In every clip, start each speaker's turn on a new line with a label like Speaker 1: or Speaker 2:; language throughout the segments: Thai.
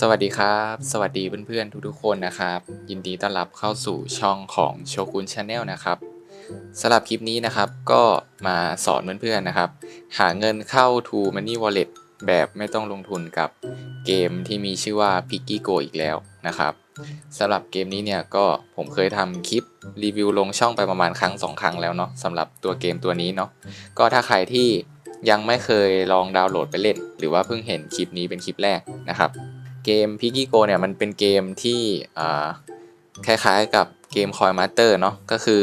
Speaker 1: สวัสดีครับ สวัสดีเพื่อนๆทุกๆคนนะครับ ยินดีต้อนรับเข้าสู่ช่องของโชกุนชาแนลนะครับสำหรับคลิปนี้นะครับก็มาสอนเพื่อนๆนะครับ หาเงินเข้า To Money Wallet แบบไม่ต้องลงทุนกับเกมที่มีชื่อว่า Piggy Go อีกแล้วนะครับสำหรับเกมนี้เนี่ยก็ผมเคยทำคลิปรีวิวลงช่องไปประมาณครั้งสองครั้งแล้วเนาะสำหรับตัวเกมตัวนี้เนาะก็ถ้าใครที่ยังไม่เคยลองดาวน์โหลดไปเล่น หรือว่าเพิ่งเห็นคลิปนี้เป็นคลิปแรกนะครับ เกม Piggy Go เนี่ยมันเป็นเกมที่คล้ายๆกับเกม Coin Master เนาะก็คือ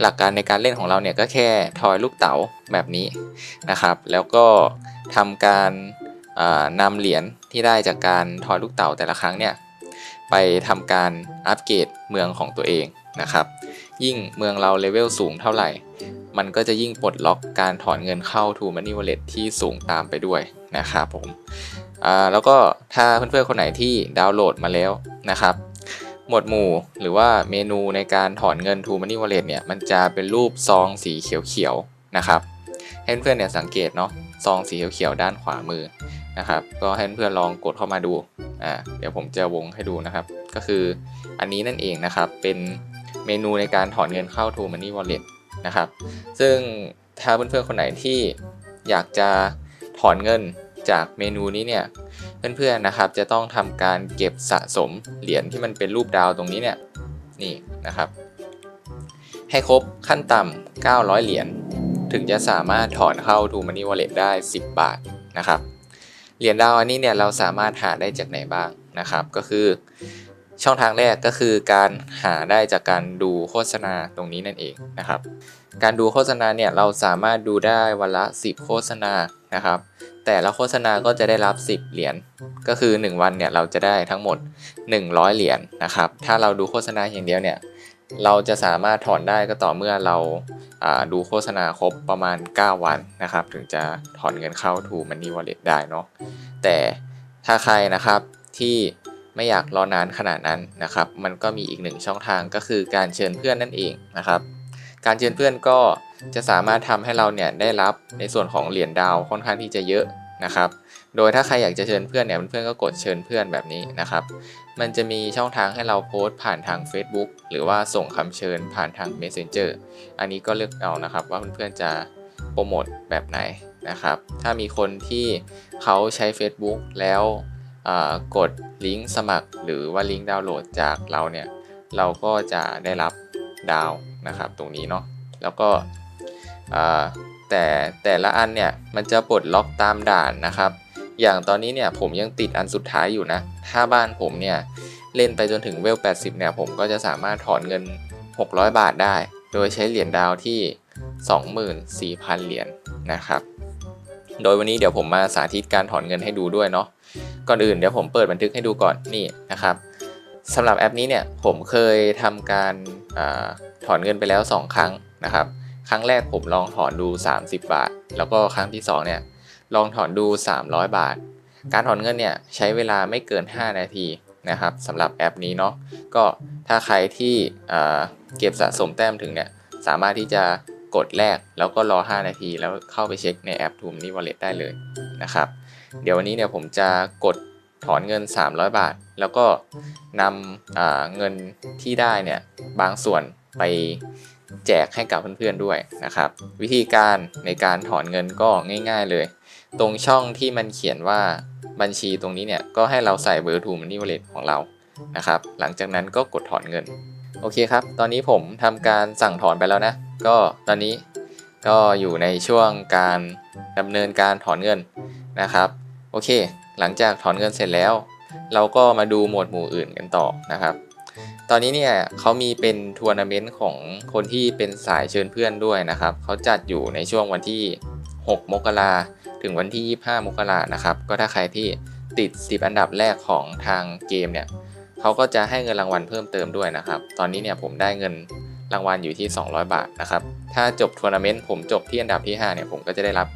Speaker 1: หลักการในการเล่นของเราเนี่ยก็แค่ทอยลูกเต๋าแบบนี้นะครับ แล้วก็ทำการนำเหรียญที่ได้จากการทอยลูกเต๋าแต่ละครั้งเนี่ยไปทำการอัปเกรดเมืองของตัวเองนะครับ ยิ่งเมืองเราเลเวลสูงเท่าไหร่ มันก็จะยิ่งปลดล็อกการถอนเงินเข้า To Money Wallet ที่สูงตามไปด้วยนะครับผม อ่าแล้วก็ถ้าเพื่อนๆคนไหนที่ดาวน์โหลดมาแล้วนะครับ หมวดหมู่หรือว่าเมนูในการถอนเงิน To Money Wallet เนี่ยมันจะเป็นรูปซองสีเขียวๆนะครับให้เพื่อนๆเนี่ยสังเกตเนาะซองสีเขียวๆด้านขวามือนะครับ ก็ให้เพื่อนๆลองกดเข้ามาดูอ่าเดี๋ยวผมจะวงให้ดูนะครับ ก็คืออันนี้นั่นเองนะครับเป็นเมนูในการถอนเงินเข้า To Money Wallet นะครับ ซึ่งถ้าเพื่อนๆคนไหนที่อยากจะถอนเงิน จากเมนูนี้เนี่ยเพื่อนๆนะครับจะต้องทำการเก็บสะสมเหรียญที่มันเป็นรูปดาวตรงนี้เนี่ยนี่นะครับ ให้ครบขั้นต่ำ900 เหรียญถึงจะสามารถถอนเข้า To Money Wallet ได้ 10 บาทนะครับเหรียญดาวอันนี้เนี่ยเราสามารถหาได้จากไหนบ้างนะครับ ก็คือช่องทางแรกก็คือการหาได้จากการดูโฆษณาตรงนี้นั่นเองนะครับ การดูโฆษณาเนี่ยเราสามารถดูได้วันละ 10 โฆษณา นะครับ แต่ละโฆษณาก็จะได้รับ 10 เหรียญ ก็คือ 1 วันเนี่ยเราจะได้ทั้งหมด 100 เหรียญนะครับ ถ้าเราดูโฆษณาอย่างเดียวเนี่ยเราจะสามารถถอนได้ก็ต่อเมื่อเราดูโฆษณาครบประมาณ 9 วันนะครับ ถึงจะถอนเงินเข้า To Money Wallet ได้เนาะแต่ถ้าใครนะครับที่ไม่อยากรอนานขนาดนั้นนะครับ มันก็มีอีกหนึ่งช่องทางก็คือการเชิญเพื่อนนั่นเองนะครับ การเชิญเพื่อนก็ จะสามารถทำให้เราเนี่ยได้รับในส่วนของเหรียญดาวค่อนข้างที่จะเยอะนะครับ โดยถ้าใครอยากจะเชิญเพื่อนเนี่ยเพื่อนก็กดเชิญเพื่อนแบบนี้นะครับ มันจะมีช่องทางให้เราโพสต์ผ่านทาง Facebook หรือว่าส่งคำเชิญผ่านทาง Messenger อันนี้ก็เลือกเอานะครับ ว่าเพื่อนๆจะโปรโมทแบบไหนนะครับ ถ้ามีคนที่เขาใช้ Facebook แล้วกดลิงก์สมัคร หรือว่าลิงก์ดาวน์โหลดจากเราเนี่ยเราก็จะได้รับดาวนะครับตรงนี้เนาะแล้วก็ แต่แต่ละอันเนี่ยมันจะปลดล็อกตามด่านนะครับ อย่างตอนนี้เนี่ยผมยังติดอันสุดท้ายอยู่นะ ถ้าบ้านผมเนี่ยเล่นไปจนถึงเวล 80 เนี่ยผมก็จะสามารถถอนเงิน 600 บาทได้ โดยใช้เหรียญดาวที่ 24,000 เหรียญนะครับ โดยวันนี้เดี๋ยวผมมาสาธิตการถอนเงินให้ดูด้วยเนาะ ก่อนอื่นเดี๋ยวผมเปิดบันทึกให้ดูก่อนนี่นะครับสำหรับแอปนี้เนี่ยผมเคยทำการอถอนเงินไปแล้ว 2 ครั้งนะครับ ครั้งแรกผมลองถอนดู 30 บาท แล้วก็ครั้งที่2เนี่ยลองถอนดู 300 บาท การถอนเงินเนี่ยใช้เวลาไม่เกิน 5 นาทีนะครับสำหรับแอปนี้เนาะก็ถ้าใครที่เก็บสะสมแต้มถึงเนี่ยสามารถที่จะกดแรกแล้วก็รอ 5 นาที แล้วเข้าไปเช็คในแอป t o m นี่ Wallet ได้เลยนะครับ เดี๋ยววันนี้เนี่ยผมจะกดถอนเงิน 300 บาท แล้วก็นำเงินที่ได้เนี่ยบางส่วนไป แจกให้กับเพื่อนๆด้วยนะครับ วิธีการในการถอนเงินก็ง่าย ๆเลย ตรงช่องที่มันเขียนว่าบัญชีตรงนี้เนี่ยก็ให้เราใส่เบอร์ทูมันนี่วอลเล็ตของเรานะครับ หลังจากนั้นก็กดถอนเงิน โอเคครับ ตอนนี้ผมทำการสั่งถอนไปแล้วนะ ก็ตอนนี้ก็อยู่ในช่วงการดำเนินการถอนเงินนะครับ โอเค หลังจากถอนเงินเสร็จแล้ว เราก็มาดูหมวดหมู่อื่นกันต่อนะครับ ตอนนี้เนี่ยเขามีเป็นทัวร์นาเมนต์ของคนที่เป็นสายเชิญเพื่อนด้วยนะครับเขาจัดอยู่ในช่วงวันที่ 6 มกราถึงวันที่ 25 มกรานะครับ ก็ถ้าใครที่ติด 10 อันดับแรกของทางเกมเนี่ยเขาก็จะให้เงินรางวัลเพิ่มเติมด้วยนะครับ ตอนนี้เนี่ยผมได้เงินรางวัลอยู่ที่ 200 บาทนะครับ ถ้าจบทัวร์นาเมนต์ผมจบที่อันดับที่ 5 เนี่ยผมก็จะได้รับ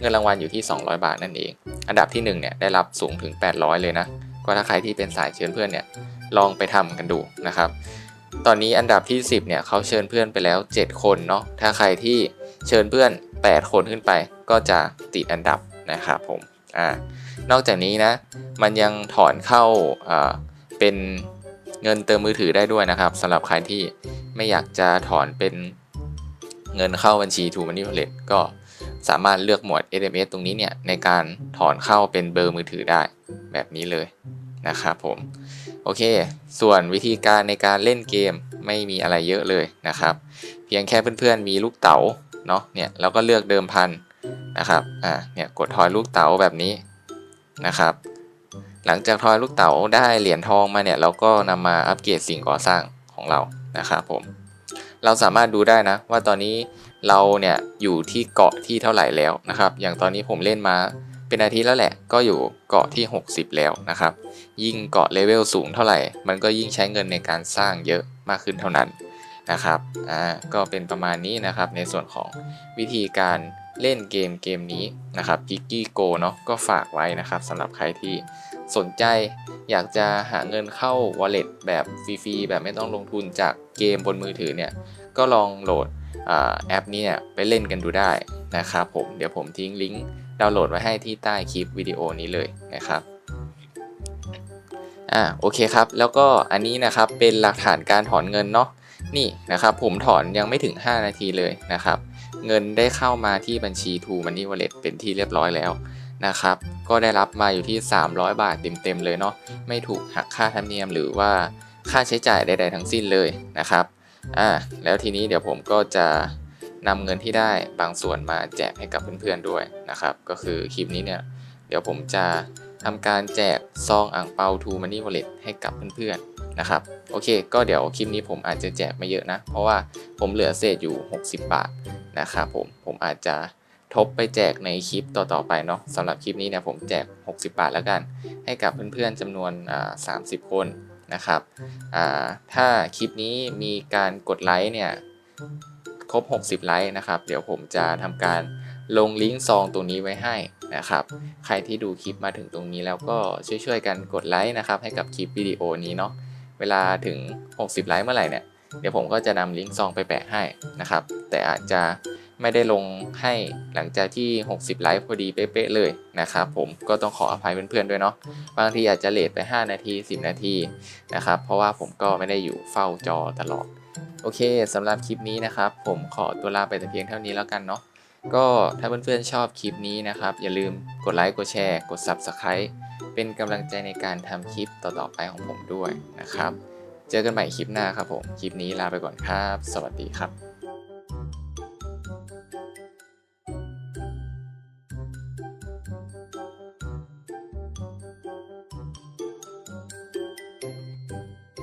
Speaker 1: เงินรางวัลอยู่ที่ 200 บาทนั่นเอง อันดับที่ 1 เนี่ยได้รับสูงถึง 800 เลยนะ ก็ถ้าใครที่เป็นสายเชิญเพื่อนเนี่ย ลองไปทำกันดูนะครับ ตอนนี้อันดับที่ 10เนี่ยเขาเชิญเพื่อนไปแล้ว 7 คนเนาะถ้าใครที่เชิญเพื่อน 8 คนขึ้นไป ก็จะติดอันดับนะครับผมอ่านอกจากนี้นะ มันยังถอนเข้าเป็นเงินเติมมือถือได้ด้วยนะครับสำหรับใครที่ไม่อยากจะถอนเป็นเงินเข้าบัญชี True Money Wallet ก็สามารถเลือกหมวด SMS ตรงนี้เนี่ยในการถอนเข้าเป็นเบอร์มือถือได้แบบนี้เลยนะครับผม เค ส่วนวิธีการในการเล่นเกมไม่มีอะไรเยอะเลยนะครับ เพียงแค่เพื่อนๆมีลูกเต๋าเนาะเนี่ยเราก็เลือกเดิมพันนะครับอ่าเนี่ยกดทอยลูกเต๋าแบบนี้นะครับ หลังจากทอยลูกเต๋าได้เหรียญทองมาเนี่ยเราก็นำมาอัปเกรดสิ่งก่อสร้างของเรานะครับผมเราสามารถดูได้นะว่าตอนนี้เราเนี่ยอยู่ที่เกาะที่เท่าไหร่แล้วนะครับ อย่างตอนนี้ผมเล่นมา เป็นอาทิตย์แล้วแหละ ก็อยู่เกาะที่ 60 แล้วนะครับ ยิ่งเกาะเลเวลสูงเท่าไหร่ มันก็ยิ่งใช้เงินในการสร้างเยอะมากขึ้นเท่านั้นนะครับ อ่า ก็เป็นประมาณนี้นะครับในส่วนของวิธีการเล่นเกมเกมนี้นะครับ g i g g y Go เนาะก็ฝากไว้นะครับสำหรับใครที่สนใจอยากจะหาเงินเข้า wallet แบบฟรีๆ แบบไม่ต้องลงทุนจากเกมบนมือถือเนี่ย ก็ลองโหลดอแอปนี้เนี่ยไปเล่นกันดูได้นะครับผม เดี๋ยวผมทิ้งลิงก์ ดาวน์โหลดไว้ให้ที่ใต้คลิปวิดีโอนี้เลยนะครับอ่าโอเคครับ แล้วก็อันนี้นะครับเป็นหลักฐานการถอนเงินเนาะนี่นะครับ ผมถอนยังไม่ถึง 5 นาทีเลยนะครับ เงินได้เข้ามาที่บัญชี True Money Wallet เป็นที่เรียบร้อยแล้วนะครับ ก็ได้รับมาอยู่ที่ 300 บาทเต็มๆเลยเนาะไม่ถูกหักค่าธรรมเนียมหรือว่าค่าใช้จ่ายใด ๆ ทั้งสิ้นเลยนะครับอ่าแล้วทีนี้เดี๋ยวผมก็จะ นำเงินที่ได้บางส่วนมาแจกให้กับเพื่อนๆด้วยนะครับ ก็คือคลิปนี้เนี่ยเดี๋ยวผมจะทำการแจกซองอ่างเปา True Money Wallet ให้กับเพื่อนๆนะครับโอเค ก็เดี๋ยวคลิปนี้ผมอาจจะแจกไม่เยอะนะ เพราะว่าผมเหลือเศษอยู่ 60 บาทนะครับผมผมอาจจะทบไปแจกในคลิปต่อๆไปเนาะสำหรับคลิปนี้เนี่ยผมแจก 60 บาทแล้วกัน ให้กับเพื่อนๆจำนวนอ่า30คนนะครับอ่าถ้าคลิปนี้มีการกดไลค์เนี่ย ครบ 60 ไลค์นะครับ เดี๋ยวผมจะทำการลงลิงก์ซองตรงนี้ไว้ให้นะครับ ใครที่ดูคลิปมาถึงตรงนี้แล้วก็ช่วยๆกันกดไลค์นะครับ ให้กับคลิปวิดีโอนี้เนาะ เวลาถึง 60 ไลค์เมื่อไหร่เนี่ย เดี๋ยวผมก็จะนำลิงก์ซองไปแปะให้นะครับ แต่อาจจะไม่ได้ลงให้หลังจากที่ 60 ไลค์พอดีเป๊ะๆเลยนะครับผมก็ต้องขออภัยเพื่อนๆด้วยเนาะบางทีอาจจะเลทไป 5 นาที 10 นาทีนะครับเพราะว่าผมก็ไม่ได้อยู่เฝ้าจอตลอด โอเคสำหรับคลิปนี้นะครับ ผมขอตัวลาไปแต่เพียงเท่านี้แล้วกันเนาะก็ถ้าเพื่อนๆชอบคลิปนี้นะครับ อย่าลืมกดไลค์กดแชร์ กด Subscribe เป็นกำลังใจในการทำคลิปต่อๆไปของผมด้วยนะครับ เจอกันใหม่คลิปหน้าครับผม คลิปนี้ลาไปก่อนครับ สวัสดีครับ